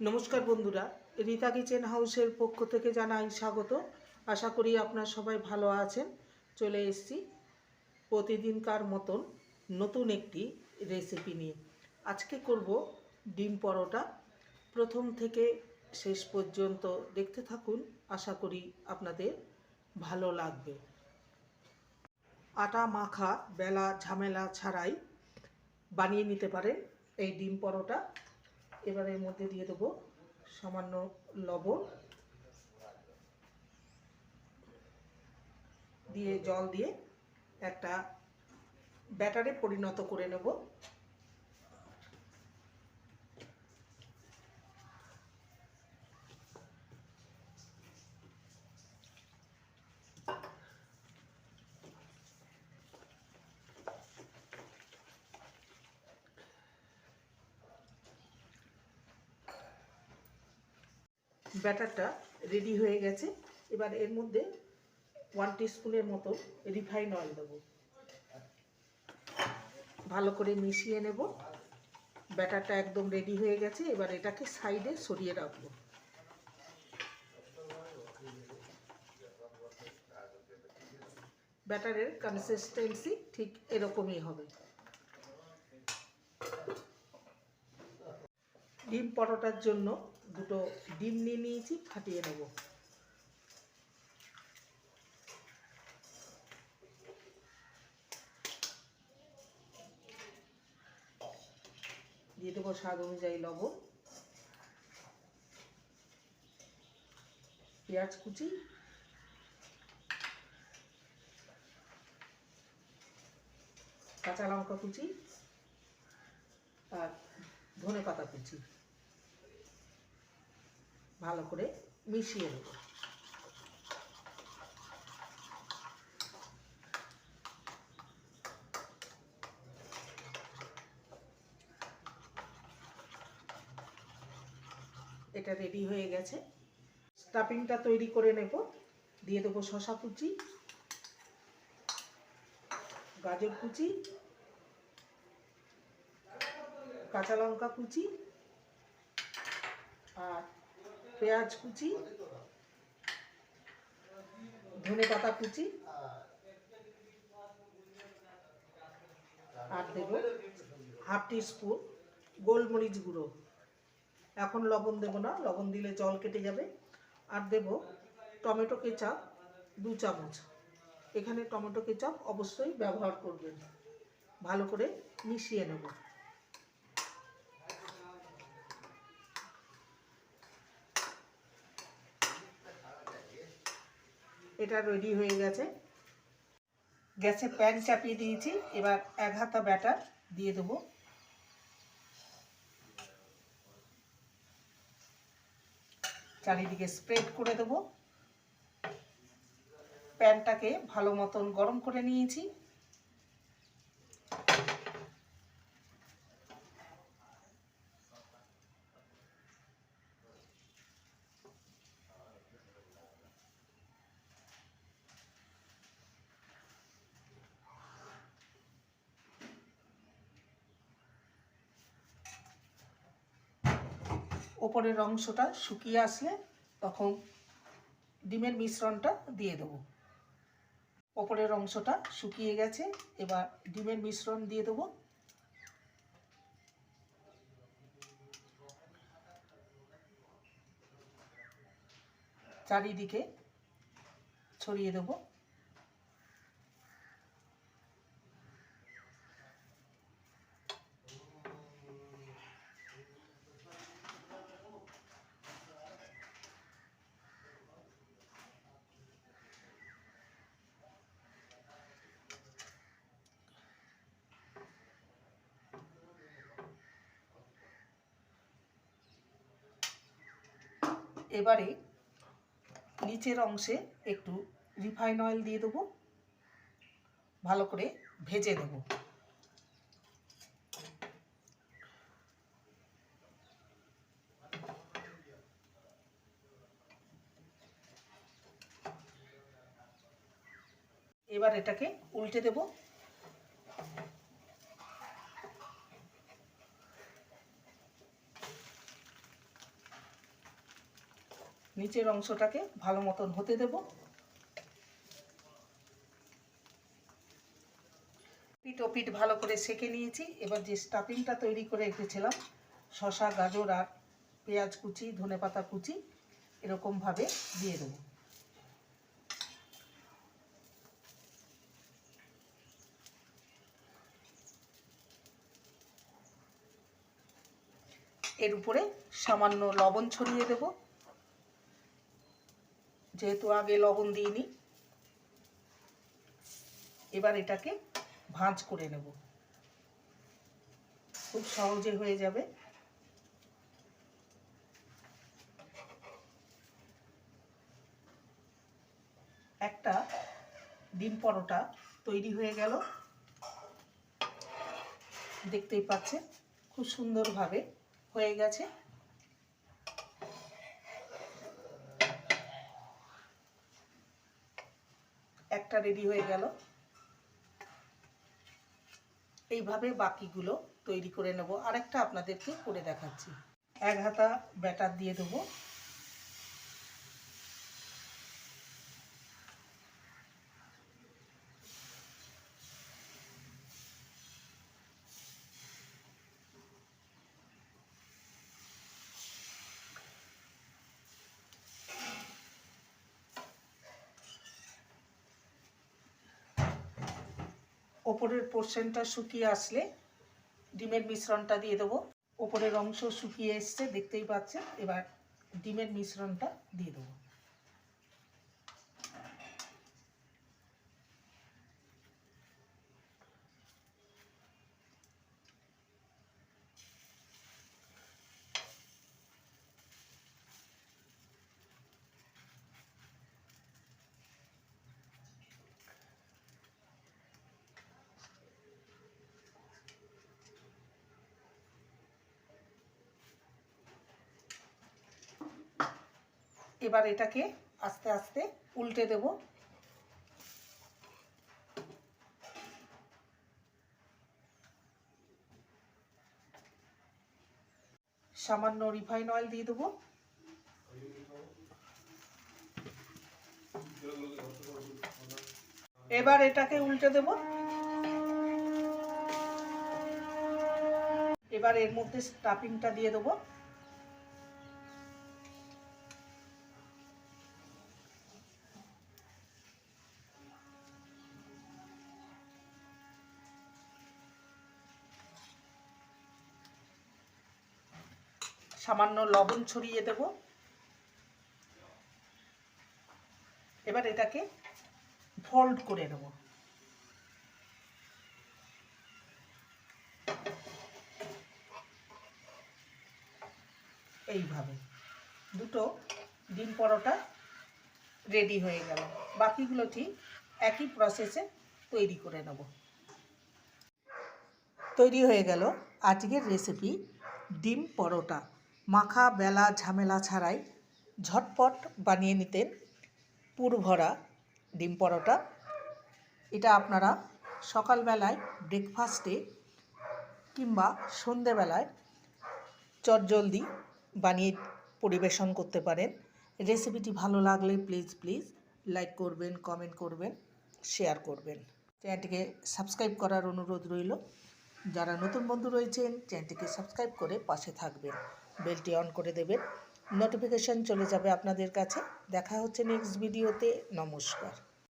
নমস্কার বন্ধুরা, রীতা কিচেন হাউসের পক্ষ থেকে জানাই স্বাগত। আশা করি আপনার সবাই ভালো আছেন। চলে এসছি প্রতিদিনকার মতন নতুন একটি রেসিপি নিয়ে। আজকে করব ডিম পরোটা। প্রথম থেকে শেষ পর্যন্ত দেখতে থাকুন, আশা করি আপনাদের ভালো লাগবে। আটা মাখা, বেলা ঝামেলা ছাড়াই বানিয়ে নিতে পারেন এই ডিম পরোটা। এবার এর মধ্যে দিয়ে দেবো সামান্য লবণ। দিয়ে জল দিয়ে একটা ব্যাটারে পরিণত করে নেব। ব্যাটারটা রেডি হয়ে গেছে। এবার এর মধ্যে ওয়ান স্পুনের মতো রিফাইন অয়েল দেবো। ভালো করে মিশিয়ে নেব। ব্যাটারটা একদম রেডি হয়ে গেছে। এবার এটাকে সাইডে সরিয়ে রাখব। ব্যাটারের কনসিস্টেন্সি ঠিক এরকমই হবে। ডিম পরোটার জন্য দুটো ডিম নিয়ে নিয়েছি, ফাটিয়ে নেব। দিয়ে দেবো স্বাদ অনুযায়ী লবণ, পেঁয়াজ কুচি, কাঁচা লঙ্কা কুচি আর ধনে পাতা কুচি। ভালো করে মিশিয়ে নেব। এটা রেডি হয়ে গেছে। স্টাফিংটা তৈরি করে নেব। দিয়ে দেবো শশা কুচি, গাজর কুচি, কাঁচা লঙ্কা কুচি আর পেঁয়াজ কুচি, ধনে পাতা কুচি, আর দেব হাফ টি স্পুন গোলমরিচ গুঁড়ো। এখন লবণ দেব না, লবণ দিলে জল কেটে যাবে। আর দেব টমেটো কেচাপ দু চামচ। এখানে টমেটো কেচাপ অবশ্যই ব্যবহার করবেন। ভালো করে মিশিয়ে নেব। এটা রেডি হয়ে গেছে। গ্যাসে প্যান চাপিয়ে দিয়েছি। এবার এক হাতা ব্যাটার দিয়ে দেবো। চারিদিকে স্প্রেড করে দেবো। প্যানটাকে ভালো মতন গরম করে নিয়েছি। ওপরের অংশটা শুকিয়ে আসলে তখন ডিমের মিশ্রণটা দিয়ে দেবো। ওপরের অংশটা শুকিয়ে গেছে, এবার ডিমের মিশ্রণ দিয়ে দেবো। চারিদিকে ছড়িয়ে দেবো। এবারে নিচের অংশে একটু রিফাইন অয়েল দিয়ে দেবো। ভালো করে ভেজে নেব। এবার এটাকে উল্টে দেব। নিচের অংশটাকে ভালো মতন হতে দেব। পিঠ ও পিঠ ভালো করে সেকে নিয়েছি। এবার যে স্টাফিংটা তৈরি করে রেখেছিলাম শশা গাজর আর পেঁয়াজ কুচি ধনেপাতা কুচি এরকমভাবে দিয়ে দেবো। এর উপরে সামান্য লবণ ছড়িয়ে দেব। যেহেতু আগে লবণ দিইনি, এবার এটাকে ভাঁজ করে নেব। খুব সহজে হয়ে যাবে। একটা ডিম পরোটা তৈরি হয়ে গেল। দেখতেই পাচ্ছেন, খুব সুন্দরভাবে হয়ে গেছে। একটা রেডি হয়ে গেল। এইভাবে বাকিগুলো তৈরি করে নেব। আরেকটা আপনাদেরকে করে দেখাচ্ছি। এক হাতা ব্যাটার দিয়ে দেবো। ওপরের পোর্শনটা শুকিয়ে আসলে ডিমের মিশ্রণটা দিয়ে দেবো। ওপরের অংশ শুকিয়ে এসছে, দেখতেই পাচ্ছেন। এবার ডিমের মিশ্রণটা দিয়ে দেবো। এবার এটাকে আস্তে আস্তে উল্টে দেব। সামান্য রিফাইন অয়েল দিয়ে দেবো। এবার এটাকে উল্টে দেব। এবার এর মধ্যে স্টাফিংটা দিয়ে দেবো। সামান্য লবণ ছড়িয়ে দেব। এবার এটাকে ফোল্ড করে নেব। এইভাবে। দুটো ডিম পরোটা রেডি হয়ে গেল। বাকিগুলো ঠিক একই প্রসেসে তৈরি করে নেব। তৈরি হয়ে গেল আজকের রেসিপি ডিম পরোটা। মাখা, বেলা, ঝামেলা ছাড়াই ঝটপট বানিয়ে নিতেন পুর ভরা ডিম পরোটা। এটা আপনারা সকালবেলায় ব্রেকফাস্টে কিংবা সন্ধেবেলায় চটজলদি বানিয়ে পরিবেশন করতে পারেন। রেসিপিটি ভালো লাগলে প্লিজ প্লিজ লাইক করবেন কমেন্ট করবেন শেয়ার করবেন। চ্যানেলটিকে সাবস্ক্রাইব করার অনুরোধ রইল। যারা নতুন বন্ধু রয়েছেন, চ্যানেলটিকে সাবস্ক্রাইব করে পাশে থাকবেন। বেলটি অন করে দেবেন। নোটিফিকেশান চলে যাবে আপনাদের কাছে। দেখা হচ্ছে নেক্সট ভিডিওতে নমস্কার।